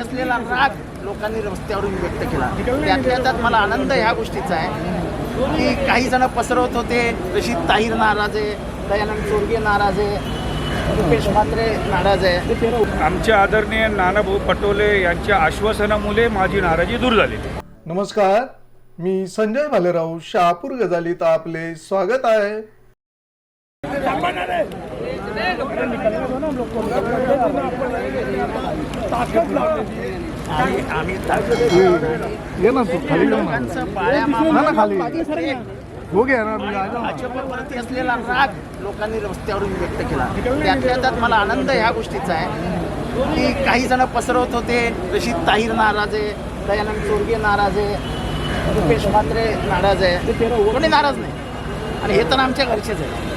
असलेला राग लोकांनी रस्त्यावरून व्यक्त केला त्यातल्या त्यात मला आनंद ह्या गोष्टीचा आहे की काही जण पसरवत होते जशी ताहीर नाराज आहे दयानंद चोरगे नाराज आहे रुपेश म्हात्रे नाराज आहे आमचे आदरणीय नानाभाऊ पटोले यांच्या आश्वासनामुळे माझी नाराजी दूर झाली. नमस्कार मी संजय भालेराव शहापूर गजालीत आपले स्वागत आहे. ये ना तू खाली ना खाली। हो गया ना भाजपवरती असलेला राग लोकांनी रस्त्यावरून व्यक्त केला. त्यातल्या त्यात मला आनंद ह्या गोष्टीचा आहे. की काही जण पसरवत होते जशी ताहीर नाराज आहे दयानंद चोरगे नाराज आहे रुपेश म्हात्रे नाराज आहे. कोणी नाराज नाही. आणि हे तर आमच्या घरचेच आहे.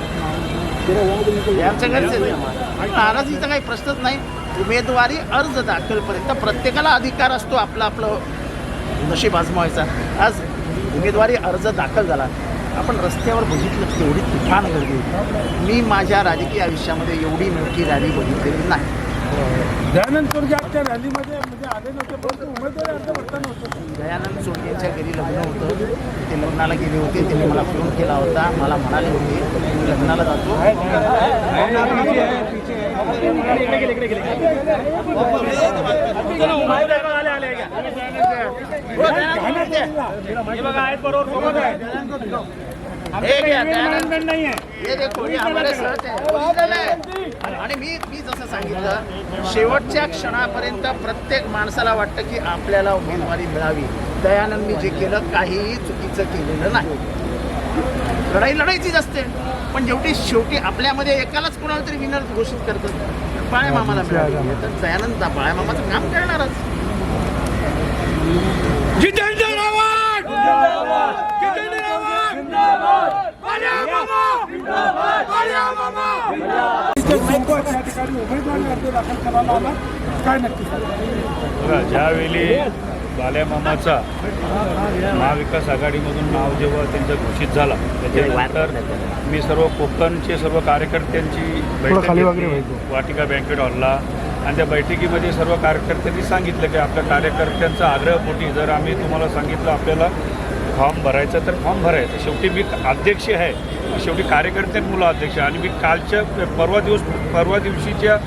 हे आमच्या नाराजीचा काही प्रश्नच नाही. उमेदवारी अर्ज दाखलपर्यंत प्रत्येकाला अधिकार असतो आपलं आपलं नशीब आजमावायचा. आज उमेदवारी अर्ज दाखल झाला. आपण रस्त्यावर बघितलं तेवढी एवढी तुफान गर्दी मी माझ्या राजकीय आयुष्यामध्ये एवढी मोठी रॅली बघितलेली नाही. दयानंद चोरगे आजच्या रॅलीमध्ये म्हणजे आले नव्हते परंतु उमेदवारी अर्ज भरता नव्हतं दयानंद सोडकेंच्या घरी लग्न होतं ते लग्नाला गेले होते त्यांनी मला फोन केला होता मला म्हणाले होते मी लग्नाला जातो हे घ्या, दयानंद हे हे हमारे साथ है. आणि मी मी जसं सांगितलं शेवटच्या क्षणापर्यंत प्रत्येक माणसाला वाटतं की आपल्याला उमेदवारी मिळावी. दयानंदनी जे केलं काहीही चुकीचं केलेलं नाही. लढाई लढायचीच असते. पण जेवढी शेवटी आपल्यामध्ये एकालाच कोणाला तरी विनर घोषित करतात बाळ्या मामाला मिळाली तर दयानंद बाळ्या मामाचं काम करणारच. ज्यावेळी बाल्यामामाचा महाविकास आघाडीमधून नाव जेव्हा त्यांचं घोषित झाला त्याच्यानंतर मी सर्व कोकणचे सर्व कार्यकर्त्यांची बैठक. वाटिका बँकेट हॉलला आणि त्या बैठकीमध्ये सर्व कार्यकर्त्यांनी सांगितलं की आपल्या कार्यकर्त्यांचा आग्रहपोटी जर आम्ही तुम्हाला सांगितलं आपल्याला फॉर्म भरायचा तर फॉर्म भरायचं. शेवटी मी अध्यक्ष आहे. शेवटी कार्यकर्त्यांमुळं अध्यक्ष आणि मी कालच्या परवा दिवस परवा दिवशीच्या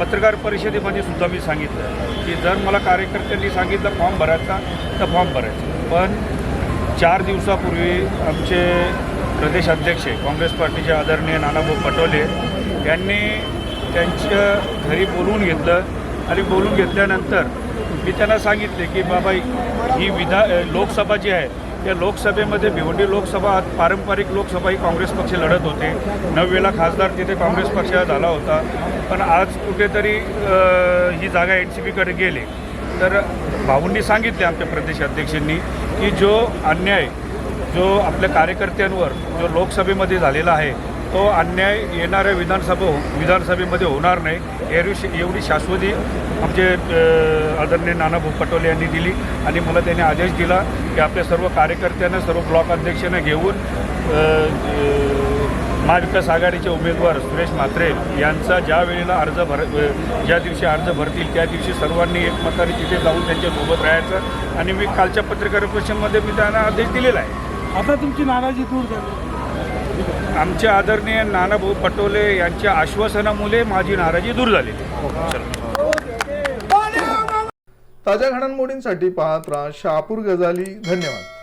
पत्रकार परिषदेमध्ये सुद्धा मी सांगितलं की जर मला कार्यकर्त्यांनी सांगितलं फॉर्म भरायचा तर फॉर्म भरायचा. पण चार दिवसापूर्वी आमचे प्रदेश अध्यक्ष काँग्रेस पार्टीचे आदरणीय नानाभाऊ पटोले यांनी त्यांच्या घरी बोलवून घेतलं आणि बोलून घेतल्यानंतर मी त्यांना सांगितले की बाबा ही विधा लोकसभा जी आहे या लोकसभेमध्ये भिवंडी लोकसभा आज पारंपरिक लोकसभा ही काँग्रेस पक्ष लढत होते. नववेला खासदार तिथे काँग्रेस पक्ष झाला होता. पण आज कुठेतरी ही जागा एन सी पीकडे गेली. तर भाऊंनी सांगितले आमच्या प्रदेशाध्यक्षांनी की जो अन्याय जो आपल्या कार्यकर्त्यांवर जो लोकसभेमध्ये झालेला आहे तो अन्याय येणाऱ्या विधानसभा विधानसभेमध्ये होणार नाही. एवढी एवढी शाश्वती आमचे अ, आदरणीय नानाभाऊ पटोले यांनी दिली आणि मला त्यांनी आदेश दिला की आपल्या सर्व कार्यकर्त्यांना सर्व ब्लॉक अध्यक्षांना घेऊन महाविकास आघाडीचे उमेदवार सुरेश म्हात्रे यांचा ज्या वेळेला अर्ज भर ज्या दिवशी अर्ज भरतील त्या दिवशी सर्वांनी एकमताने तिथे जाऊन त्यांच्यासोबत राहायचं आणि मी कालच्या पत्रकार परिषदेमध्ये मी त्यांना आदेश दिलेला आहे. आता तुमची नाराजी दूर झाली. आमचे आदरणीय नानाभाऊ पटोले यांच्या आश्वासनामुळे माझी नाराजी दूर झाली. ताज्या घडामोडींसाठी पाहत राहा शहापूर गजाली धन्यवाद.